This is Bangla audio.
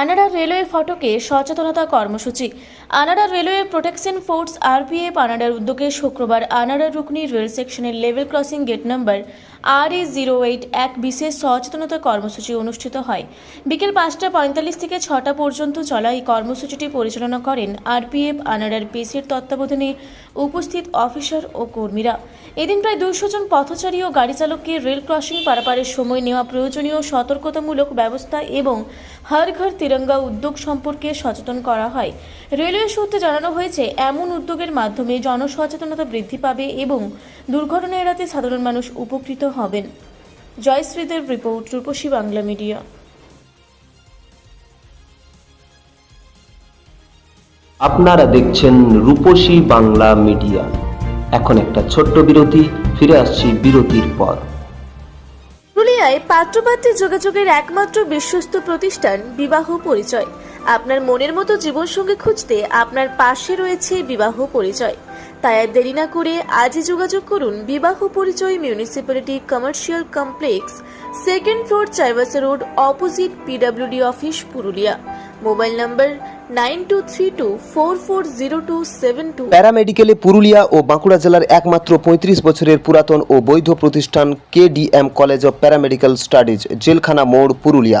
আনাড়া রেলওয়ে ফটকে সচেতনতা কর্মসূচি। Anara railway protection force RPF আনাড়ার উদ্যোগে শুক্রবার আনাড়া রুকনি রেল সেকশনের level crossing gate number R A zero eight এক বিশেষ সচেতনতা কর্মসূচি অনুষ্ঠিত হয়। বিকেল পাঁচটা পঁয়তাল্লিশ থেকে ছটা পর্যন্ত চলা এই কর্মসূচিটি পরিচালনা করেন আরপিএফ আনাড়ার পিসির তত্ত্বাবধানে উপস্থিত অফিসার ও কর্মীরা। এদিন প্রায় দুশো জন পথচারী ও গাড়ি চালককে রেল ক্রসিং পারাপারের সময় নেওয়া প্রয়োজনীয় সতর্কতামূলক ব্যবস্থা এবং হর ঘর তিরঙ্গা উদ্যোগ সম্পর্কে সচেতন করা হয়। রেলওয়ে সূত্রে জানানো হয়েছে এমন উদ্যোগের মাধ্যমে জনসচেতনতা বৃদ্ধি পাবে এবং দুর্ঘটনা এড়াতে সাধারণ মানুষ উপকৃত হবেন। Joyshreedeb report Rupashi Bangla media. আপনারা দেখছেন রূপসী বাংলা মিডিয়া। এখন একটা ছোট্ট বিরতি ফিরে আসছি বিরতির পর। পুরুলিয়ায় পাত্রপাত্রী যোগাযোগের একমাত্র বিশ্বস্ত প্রতিষ্ঠান বিবাহ পরিচয়। আপনার মনের মতো জীবনসঙ্গী খুঁজতে আপনার পাশে রয়েছে বিবাহ পরিচয়। তাই আর দেরি না করে আজই যোগাযোগ করুন বিবাহ পরিচয় municipality commercial complex, second floor Chaibasa road, opposite PWD office, Purulia. Mobile number nine two three two four four zero two seven two. প্যারামেডিকেলে Purulia ও বাঁকুড়া জেলার একমাত্র পঁয়ত্রিশ বছরের পুরাতন ও বৈধ প্রতিষ্ঠান KDM college of paramedical studies, জেলখানা মোড়, পুরুলিয়া।